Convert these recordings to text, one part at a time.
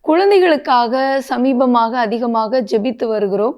குழந்தைகளுக்காக சமீபமாக அதிகமாக ஜெபித்து வருகிறோம்.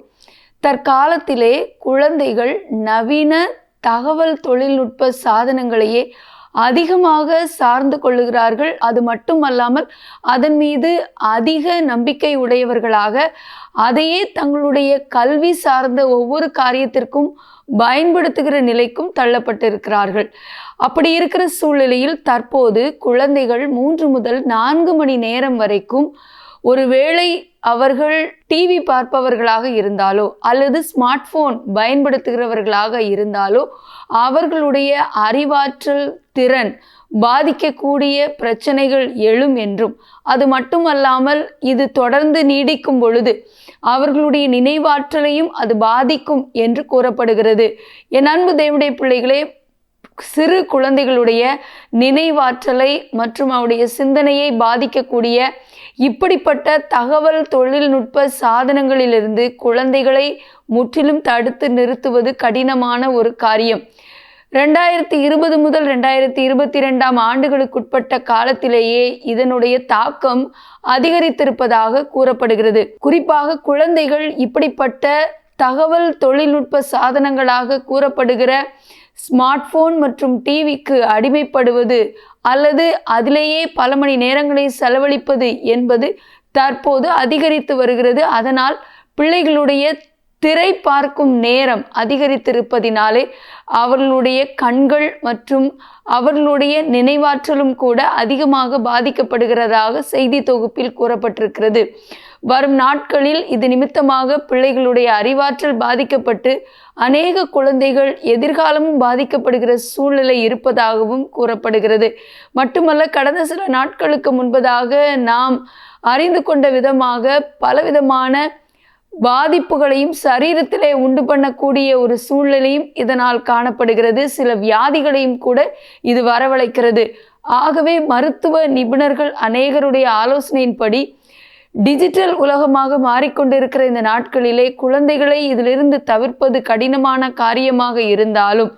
தற்காலத்திலே குழந்தைகள் நவீன தகவல் தொழில்நுட்ப சாதனங்களையே அதிகமாக சார்ந்து கொள்ளுகிறார்கள். அது மட்டுமல்லாமல் அதன் மீது அதிக நம்பிக்கை உடையவர்களாக அதையே தங்களுடைய கல்வி சார்ந்த ஒவ்வொரு காரியத்திற்கும் பயன்படுத்துகிற நிலைக்கும் தள்ளப்பட்டிருக்கிறார்கள். அப்படி இருக்கிற சூழ்நிலையில் தற்போது குழந்தைகள் மூன்று முதல் நான்கு மணி நேரம் வரைக்கும் ஒருவேளை அவர்கள் டிவி பார்ப்பவர்களாக இருந்தாலோ அல்லது ஸ்மார்ட் போன் பயன்படுத்துகிறவர்களாக இருந்தாலோ அவர்களுடைய அறிவாற்றல் திறன் பாதிக்கக்கூடிய பிரச்சனைகள் எழும் என்றும் அது மட்டுமல்லாமல் இது தொடர்ந்து நீடிக்கும் பொழுது அவர்களுடைய நினைவாற்றலையும் அது பாதிக்கும் என்று கூறப்படுகிறது. என் அன்பு தேவனுடைய பிள்ளைகளே சிறு குழந்தைகளுடைய நினைவாற்றலை மற்றும் அவருடைய சிந்தனையை பாதிக்கக்கூடிய இப்படிப்பட்ட தகவல் தொழில்நுட்ப சாதனங்களிலிருந்து குழந்தைகளை முற்றிலும் தடுத்து நிறுத்துவது கடினமான ஒரு காரியம். ரெண்டாயிரத்தி இருபது முதல் ரெண்டாயிரத்தி இருபத்தி ரெண்டாம் ஆண்டுகளுக்குட்பட்ட காலத்திலேயே இதனுடைய தாக்கம் அதிகரித்திருப்பதாக கூறப்படுகிறது. குறிப்பாக குழந்தைகள் இப்படிப்பட்ட தகவல் தொழில்நுட்ப சாதனங்களாக கூறப்படுகிற ஸ்மார்ட் ஃபோன் மற்றும் டிவிக்கு அடிமைப்படுவது அல்லது அதிலேயே பல மணி நேரங்களை செலவழிப்பது என்பது தற்போது அதிகரித்து வருகிறது. அதனால் பிள்ளைகளுடைய திரை பார்க்கும் நேரம் அதிகரித்திருப்பதினாலே அவர்களுடைய கண்கள் மற்றும் அவர்களுடைய நினைவாற்றலும் கூட அதிகமாக பாதிக்கப்படுகிறதாக செய்தி தொகுப்பில் கூறப்பட்டிருக்கிறது. வரும் நாட்களில் இது நிமித்தமாக பிள்ளைகளுடைய அறிவாற்றல் பாதிக்கப்பட்டு அநேக குழந்தைகள் எதிர்காலமும் பாதிக்கப்படுகிற சூழ்நிலை இருப்பதாகவும் கூறப்படுகிறது. மட்டுமல்ல கடந்த சில நாட்களுக்கு முன்பதாக நாம் அறிந்து கொண்ட விதமாக பலவிதமான பாதிப்புகளையும் சரீரத்திலே உண்டு பண்ணக்கூடிய ஒரு சூழ்நிலையும் இதனால் காணப்படுகிறது. சில வியாதிகளையும் கூட இது வரவழைக்கிறது. ஆகவே மருத்துவ நிபுணர்கள் அநேகருடைய ஆலோசனையின்படி டிஜிட்டல் உலகமாக மாறிக்கொண்டிருக்கிற இந்த நாட்களிலே குழந்தைகளை இதிலிருந்து தவிர்ப்பது கடினமான காரியமாக இருந்தாலும்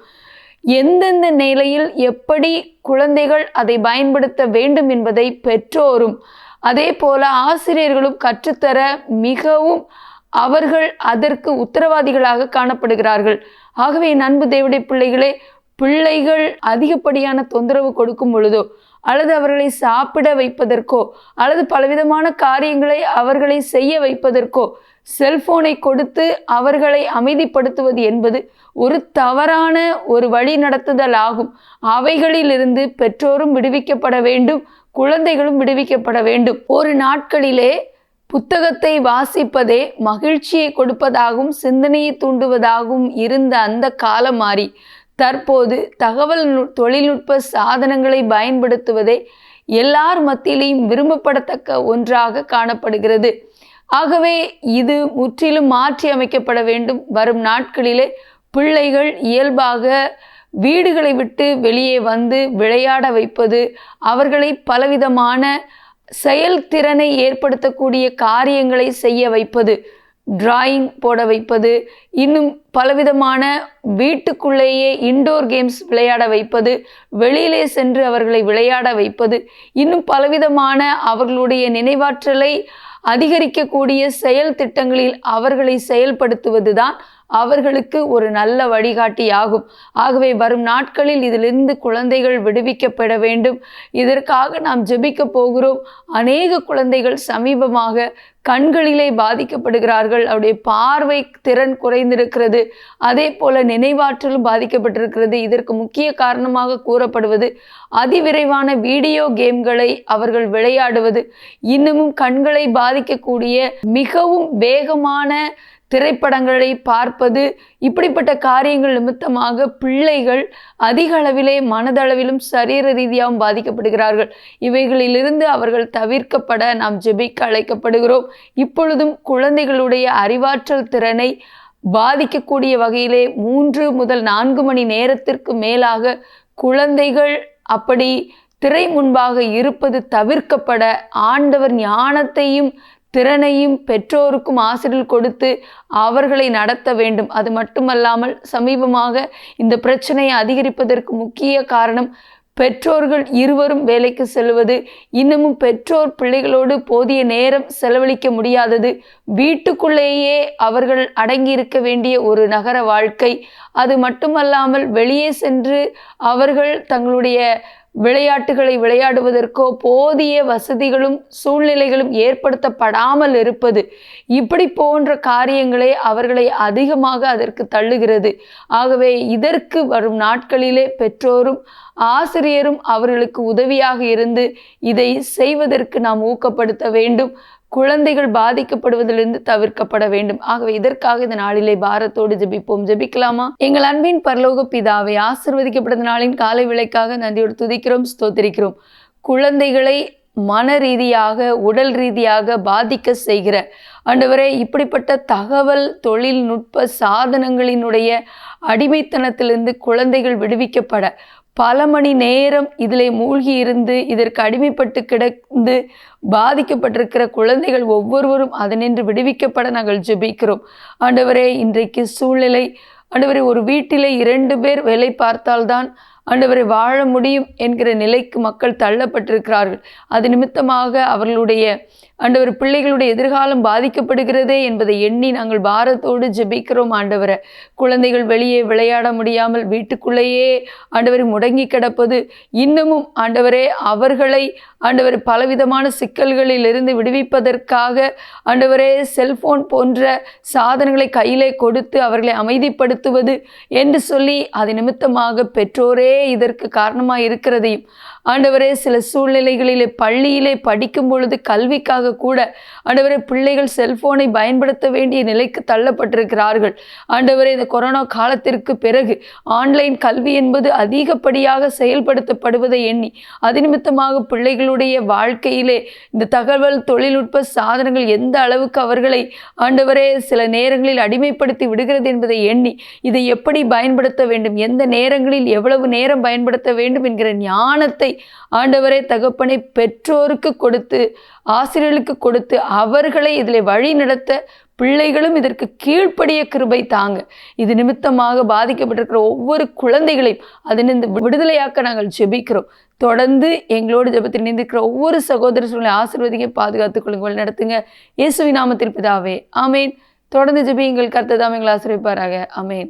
எந்தெந்த நிலையில் எப்படி குழந்தைகள் அதை பயன்படுத்த வேண்டும் என்பதை பெற்றோரும் அதே போல ஆசிரியர்களும் கற்றுத்தர மிகவும் அவர்கள் அதற்கு உத்தரவாதிகளாக காணப்படுகிறார்கள். ஆகவே என் அன்பு தேவடைய பிள்ளைகளே பிள்ளைகள் அதிகப்படியான தொந்தரவு கொடுக்கும் பொழுதோ அல்லது அவர்களை சாப்பிட வைப்பதற்கோ அல்லது பலவிதமான காரியங்களை அவர்களை செய்ய வைப்பதற்கோ செல்போனை கொடுத்து அவர்களை அமைதிப்படுத்துவது என்பது ஒரு தவறான ஒரு வழி நடத்துதல் ஆகும். அவைகளிலிருந்து பெற்றோரும் விடுவிக்கப்பட வேண்டும் குழந்தைகளும் விடுவிக்கப்பட வேண்டும். ஒரு நாட்களிலே புத்தகத்தை வாசிப்பதே மகிழ்ச்சியை கொடுப்பதாகவும் சிந்தனையை தூண்டுவதாகவும் இருந்த அந்த காலம் மாறி தற்போது தகவல் நு- தொழில்நுட்ப சாதனங்களை பயன்படுத்துவதே எல்லார் மத்தியிலையும் விரும்பப்படத்தக்க ஒன்றாக காணப்படுகிறது. ஆகவே இது முற்றிலும் மாற்றி அமைக்கப்பட வேண்டும். வரும் நாட்களிலே பிள்ளைகள் இயல்பாக வீடுகளை விட்டு வெளியே வந்து விளையாட வைப்பது அவர்களை பலவிதமான செயல்திறனை ஏற்படுத்தக்கூடிய காரியங்களை செய்ய வைப்பது டிராயிங் போட வைப்பது இன்னும் பலவிதமான வீட்டுக்குள்ளேயே இன்டோர் கேம்ஸ் விளையாட வைப்பது வெளியிலே சென்று அவர்களை விளையாட வைப்பது இன்னும் பலவிதமான அவர்களுடைய நினைவாற்றலை அதிகரிக்கக்கூடிய செயல் திட்டங்களில் அவர்களை செயல்படுத்துவதுதான் அவர்களுக்கு ஒரு நல்ல வழிகாட்டியாகும். ஆகவே வரும் நாட்களில் இதிலிருந்து குழந்தைகள் விடுவிக்கப்பட வேண்டும். இதற்காக நாம் ஜெபிக்க போகிறோம். அநேக குழந்தைகள் சமீபமாக கண்களிலே பாதிக்கப்படுகிறார்கள். அவருடைய பார்வை திறன் குறைந்திருக்கிறது. அதே போல நினைவாற்றலும் பாதிக்கப்பட்டிருக்கிறது. இதற்கு முக்கிய காரணமாக கூறப்படுவது அதிவிரைவான வீடியோ கேம்களை அவர்கள் விளையாடுவது. இன்னமும் கண்களை பாதிக்கக்கூடிய மிகவும் வேகமான திரைப்படங்களை பார்ப்பது இப்படிப்பட்ட காரியங்கள் நிமித்தமாக பிள்ளைகள் அதிக அளவிலே மனதளவிலும் சரீர ரீதியாகவும் பாதிக்கப்படுகிறார்கள். இவைகளிலிருந்து அவர்கள் தவிர்க்கப்பட நாம் ஜெபிக்க அழைக்கப்படுகிறோம். இப்பொழுதும் குழந்தைகளுடைய அறிவாற்றல் திறனை பாதிக்கக்கூடிய வகையிலே மூன்று முதல் நான்கு மணி நேரத்திற்கு மேலாக குழந்தைகள் அப்படி திரை முன்பாக இருப்பது தவிர்க்கப்பட ஆண்டவர் ஞானத்தையும் திறனையும் பெற்றோருக்கும் ஆசிரியர் கொடுத்து அவர்களை நடத்த வேண்டும். அது மட்டுமல்லாமல் சமீபமாக இந்த பிரச்சனையை அதிகரிப்பதற்கு முக்கிய காரணம் பெற்றோர்கள் இருவரும் வேலைக்கு செல்வது. இன்னமும் பெற்றோர் பிள்ளைகளோடு போதிய நேரம் செலவழிக்க முடியாதது. வீட்டுக்குள்ளேயே அவர்கள் அடங்கி இருக்க வேண்டிய ஒரு நகர வாழ்க்கை. அது மட்டுமல்லாமல் வெளியே சென்று அவர்கள் தங்களுடைய விளையாட்டுகளை விளையாடுவதற்கோ போதிய வசதிகளும் சூழ்நிலைகளும் ஏற்படுத்தப்படாமல் இருப்பது இப்படி போன்ற காரியங்களே அவர்களை அதிகமாக அதற்கு தள்ளுகிறது. ஆகவே இதற்கு வரும் நாட்களிலே பெற்றோரும் ஆசிரியரும் அவர்களுக்கு உதவியாக இருந்து இதை செய்வதற்கு நாம் ஊக்கப்படுத்த வேண்டும். குழந்தைகள் பாதிக்கப்படுவதிலிருந்து தவிர்க்கப்பட வேண்டும். ஆகவே இதற்காக இந்த நாளிலே பாரத்தோடு ஜெபிப்போம். ஜெபிக்கலாமா? எங்கள் அன்பின் பரலோக பிதாவை ஆசிர்வதிக்கப்பட்ட நாளின் காலை விலைக்காக நன்றியோடு துதிக்கிறோம் ஸ்தோத்திரிக்கிறோம். குழந்தைகளை மன ரீதியாக உடல் ரீதியாக பாதிக்க செய்கிற ஆண்டவரே இப்படிப்பட்ட தகவல் தொழில்நுட்ப சாதனங்களினுடைய அடிமைத்தனத்திலிருந்து குழந்தைகள் விடுவிக்கப்பட பல மணி நேரம் இதில் மூழ்கி இருந்து இதற்கு அடிமைப்பட்டு கிடந்து பாதிக்கப்பட்டிருக்கிற குழந்தைகள் ஒவ்வொருவரும் அதனின்று விடுவிக்கப்பட நாங்கள் ஜெபிக்கிறோம். ஆண்டவரே இன்றைக்கு சூழ்நிலை ஆண்டவரே ஒரு வீட்டிலே இரண்டு பேர் வேலை பார்த்தால்தான் ஆண்டவரை வாழ முடியும் என்கிற நிலைக்கு மக்கள் தள்ளப்பட்டிருக்கிறார்கள். அது நிமித்தமாக அவர்களுடைய ஆண்டவர் பிள்ளைகளுடைய எதிர்காலம் பாதிக்கப்படுகிறதே என்பதை எண்ணி நாங்கள் பாரத்தோடு ஜெபிக்கிறோம் ஆண்டவரை. குழந்தைகள் வெளியே விளையாட முடியாமல் வீட்டுக்குள்ளேயே ஆண்டவரை முடங்கி கிடப்பது இன்னமும் ஆண்டவரே அவர்களை ஆண்டவர் பலவிதமான சிக்கல்களில் இருந்து விடுவிப்பதற்காக ஆண்டவரே செல்போன் போன்ற சாதனங்களை கையிலே கொடுத்து அவர்களை அமைதிப்படுத்துவது என்று சொல்லி அது நிமித்தமாக பெற்றோரே இதற்கு காரணமாக இருக்கிறதையும் ஆண்டவரே சில சூழ்நிலைகளிலே பள்ளியிலே படிக்கும் பொழுது கல்விக்காக கூட ஆண்டவரே பிள்ளைகள் செல்போனை பயன்படுத்த வேண்டிய நிலைக்கு தள்ளப்பட்டிருக்கிறார்கள். ஆண்டவரே இந்த கொரோனா காலத்திற்கு பிறகு ஆன்லைன் கல்வி என்பது அதிகப்படியாக செயல்படுத்தப்படுவதை எண்ணி அது நிமித்தமாக பிள்ளைகளுடைய வாழ்க்கையிலே இந்த தகவல் தொழில்நுட்ப சாதனங்கள் எந்த அளவுக்கு அவர்களை ஆண்டவரே சில நேரங்களில் அடிமைப்படுத்தி விடுகிறது என்பதை எண்ணி இதை எப்படி பயன்படுத்த வேண்டும்? எந்த நேரங்களில் எவ்வளவு நேரம் பயன்படுத்த வேண்டும் என்கிற ஞானத்தை ஆண்டவரே தகப்பனை பெற்றோருக்கு கொடுத்து ஆசிரியர்களுக்கு கொடுத்து அவர்களை இதில் வழி நடத்த பிள்ளைகளும் இதற்கு கீழ்ப்படிய கிருபை தாங்க. இது நிமித்தமாக பாதிக்கப்பட்டிருக்கிற ஒவ்வொரு குழந்தைகளையும் அதிலிருந்து விடுதலையாக்க நாங்கள் ஜெபிக்கிறோம். தொடர்ந்து எங்களோடு ஜெபத்தில் நிந்திருக்கிற ஒவ்வொரு சகோதர சூழ்நிலை ஆசிர்வதிங்க பாதுகாத்துக் கொள்ளுங்கள். நடத்துங்க. இயேசுவி நாமத்தில் பிதாவே ஆமேன். தொடர்ந்து ஜெபி எங்கள் கர்த்ததாம் எங்களை ஆசிரியப்பாராக அமேன்